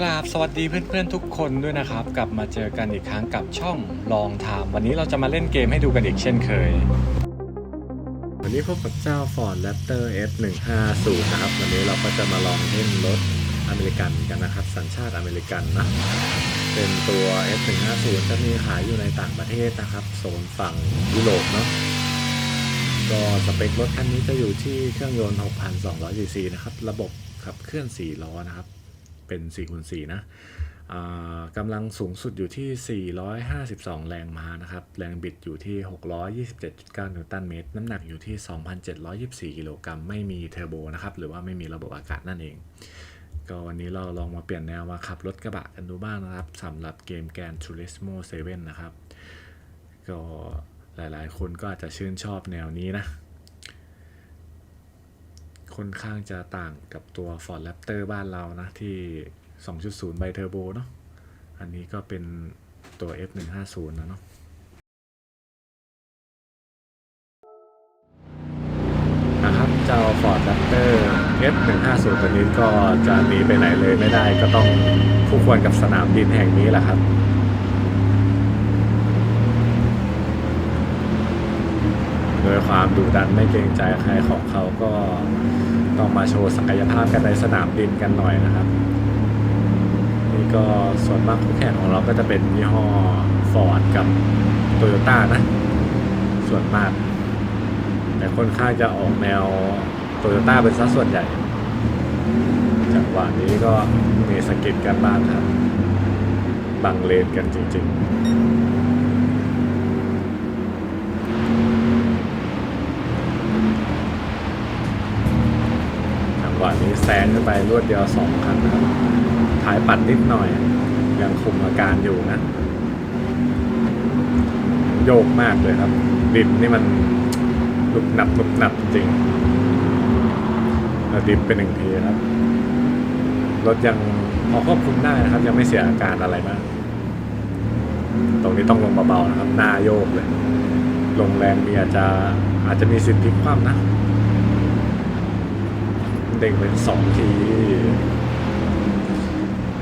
กราบสวัสดีเพื่อนๆทุกคนด้วยนะครับ กลับมาเจอกันอีกครั้งกับช่องลองทามวันนี้เราจะมาเล่นเกมให้ดูกันอีกเช่นเคย วันนี้พบกับเจ้า Ford Raptor S150 นะครับ วันนี้เราก็จะมาลองเล่นรถอเมริกันกันนะครับ สัญชาติอเมริกันนะเป็นตัว S150 จะมีขายอยู่ในต่างประเทศนะครับโซนฝั่งยุโรปเนาะก็สเปครถคันนี้จะอยู่ที่เครื่องยนต์ 6,200 cc นะครับ ระบบขับเคลื่อน4ล้อนะครับ เป็น4คูณ4นะกำลังสูงสุดอยู่ที่ 452 แรงม้านะครับ แรงบิดอยู่ที่ 627.9 นิวตันเมตร น้ำหนักอยู่ที่ 2,724 กิโลกรัม ไม่มีเทอร์โบนะครับ หรือว่าไม่มีระบบอากาศนั่นเอง ก็วันนี้เราลองมาเปลี่ยนแนวมาขับรถกระบะกันดูบ้างนะครับสำหรับเกมแกน Turismo 7 นะครับ ก็หลายๆ คนก็อาจจะชื่นชอบแนวนี้นะ ค่อนข้างจะต่างกับตัว Ford Raptor บ้านเรานะ ที่ 2.0 ไบเทอร์โบเนาะอันนี้ก็เป็นตัว F150 นะเนาะนะครับเจ้า Ford Raptor F150 ตัวนี้ก็จะหนีไปไหนเลยไม่ได้ก็ต้องคู่ควรกับสนามบินแห่งนี้แหละครับ โดยความดุดันไม่เกรงใจใครของเขาก็ต้องมาโชว์ศักยภาพกันในสนามบินกันหน่อยนะครับ นี่ก็ส่วนมากคู่แข่งของเราก็จะเป็นยี่ห้อ Ford กับ Toyota นะ ส่วนมาก แต่ค่อนข้างจะออกแนว Toyota เป็นสัดส่วนใหญ่จังหวะนี้ก็มีสกิดกันบ้างครับ บังเลนกันจริง ๆ จังหวะนี้แซงขึ้นไปรวดเดียวสองคันนะครับท้ายปัดนิดหน่อย ยังคุมอาการอยู่นะ โยกมากเลยครับดินนี่มันหนุบหนับหนุบหนับจริงดินเป็นหนึ่งทีครับ รถยังพอควบคุมได้นะครับ ยังไม่เสียอาการอะไรมาก ตรงนี้ต้องลงเบาๆนะครับ หน้าโยกเลย ลงแรงมีอาจจะอาจจะมีสิทธิ์พลิกคว่ำนะ เด้งเป็นสองที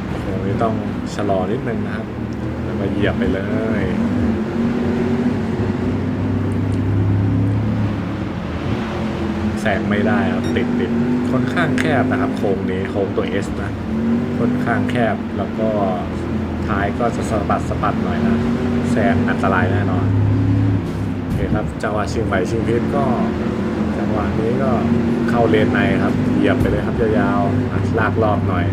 โอ้โหนี่ต้องชะลอนิดนึงนะครับ แล้วก็เหยียบไปเลยแซงไม่ได้ครับติดติดค่อนข้างแคบนะครับ โค้งนี้โค้งตัว S นะค่อนข้างแคบแล้วก็ท้ายก็จะสะบัดสะบัดหน่อยนะแซงอันตรายแน่นอนโอเคครับจังหวะชิงไหวชิงพิษก็ จังหวะนี้ก็เข้าเลนในครับ เหยียบไปเลยครับยาวๆอะลากรอบหน่อย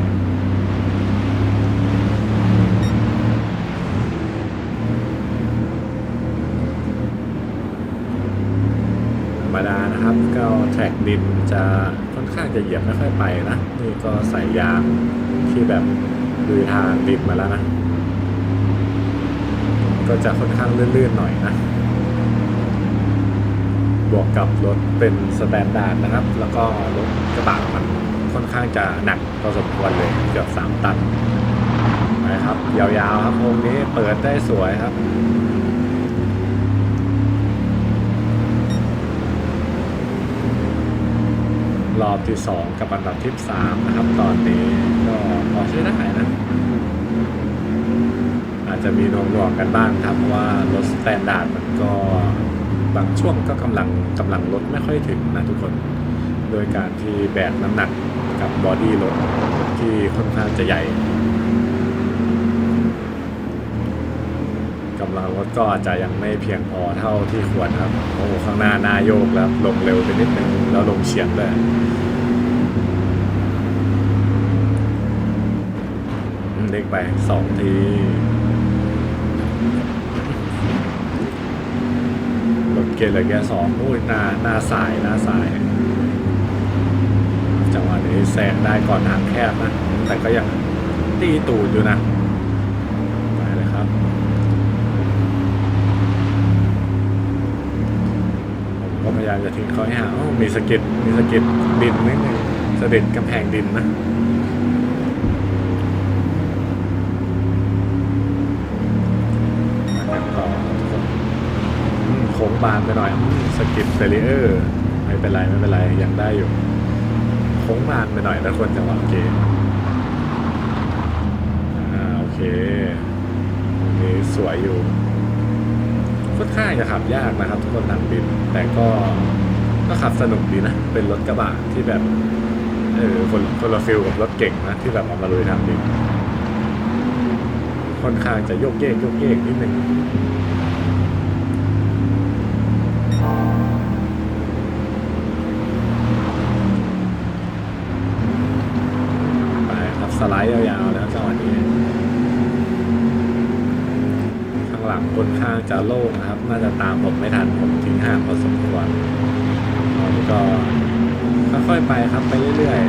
ธรรมดานะครับ ก็แทร็กดินจะค่อนข้างจะเหยียบไม่ค่อยไปนะ นี่ก็ใส่ยางที่แบบลุยทางดินมาแล้วนะ ก็จะค่อนข้างลื่นๆหน่อยนะ บวกกับรถเป็นสแตนดาร์ดนะครับ แล้วก็รถกระบะมันค่อนข้างจะหนักพอสมควรเลยเกือบสามตันนะครับยาวๆครับวงนี้เปิดได้สวยครับรอบที่สองกับอันดับที่สามนะครับ ตอนนี้ก็พอใช้ได้นะอาจจะมีนวงนวงๆกันบ้างครับเพราะว่ารถสแตนดาร์ดมันก็ บางช่วงก็กำลังกำลังรถไม่ค่อยถึงนะทุกคน โดยการที่แบกน้ำหนักกับบอดี้รถที่ค่อนข้างจะใหญ่กำลังรถก็อาจจะยังไม่เพียงพอเท่าที่ควรครับโอ้ข้างหน้าหน้าโยกแล้วลงเร็วไปนิดนึงแล้วลงเฉียงเลยเล็กไปสองที รถ เกณฑ์เหลือแค่สองอุ้ยหน้าหน้าสายหน้าสาย จังหวะนี้แซงได้ก่อนทางแคบนะ แต่ก็ยังตีตูดอยู่นะไปเลยครับผมก็พยายามจะทิ้งเขาให้ห่างมีสะก็ดมีสะก็ดดินนิดนึงสะเด็ดกำแพงดินนะ ค้งบานไปหน่อยสกิปเบรเออร์ไม่เป็นไรไม่เป็นไรยังได้อยู่โค้งบานไปหน่อยถ้าคนจังหวะเกมเคตรงนี้สวยอยู่ค่อนข้างจะขับยากนะครับ ทุกคนทางดิน แต่ก็ก็ขับสนุกดีนะ เป็นรถกระบะที่แบบเออคนคนละฟิลกับรถเก่งนะที่แบบเอามาลุยทางดินค่อนข้างจะโยกเยกโยกเยกนิดนึง ไลด์ยาวๆแล้วจังหวะนี้ ข้างหลังค่อนข้างจะโล่งนะครับ น่าจะตามผมไม่ทันผมทิ้งห่างพอสมควรตอนนี้ก็ค่อยๆไปครับไปเรื่อยๆ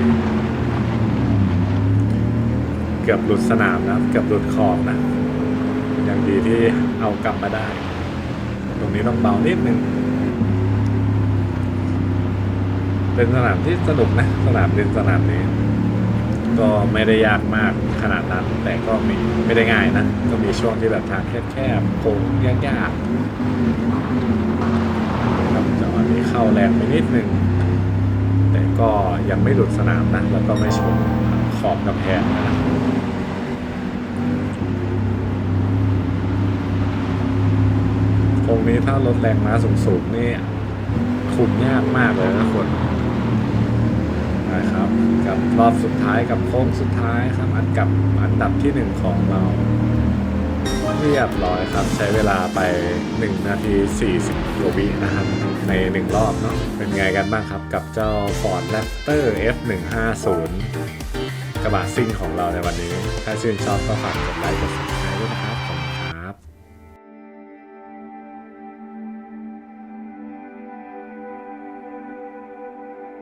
เกือบหลุดสนามนะเกือบหลุดขอบนะยังดีที่เอากลับมาได้ ตรงนี้ต้องเบานิดนึงเป็นสนามที่สนุกนะ สนามเล่นสนามนี้ ก็ไม่ได้ยากมากขนาดนั้น แต่ก็มีไม่ได้ง่ายนะ ก็มีช่วงที่แบบทางแคบๆโค้งยากๆครับจังหวะนี้เข้าแรงไปนิดนึง แต่ก็ยังไม่หลุดสนามนะ แล้วก็ไม่ชนขอบกำแพงนะตรงนี้ถ้าลดแรงม้าสูงๆนี่คุมยากมากเลยนะคน ครับ กับรอบสุดท้ายกับโค้งสุดท้ายครับอันกับอันดับที่หนึ่งของเราเรียบร้อยครับ ใช้เวลาไป 1 นาที 40กว่าวินะครับ ใน 1 รอบเนาะเป็นไงกันบ้างครับกับเจ้า Ford Raptor F150 กระบะซิ่งของเราในวันนี้ ถ้าชื่นชอบก็ฝากกดไลค์กด subscribe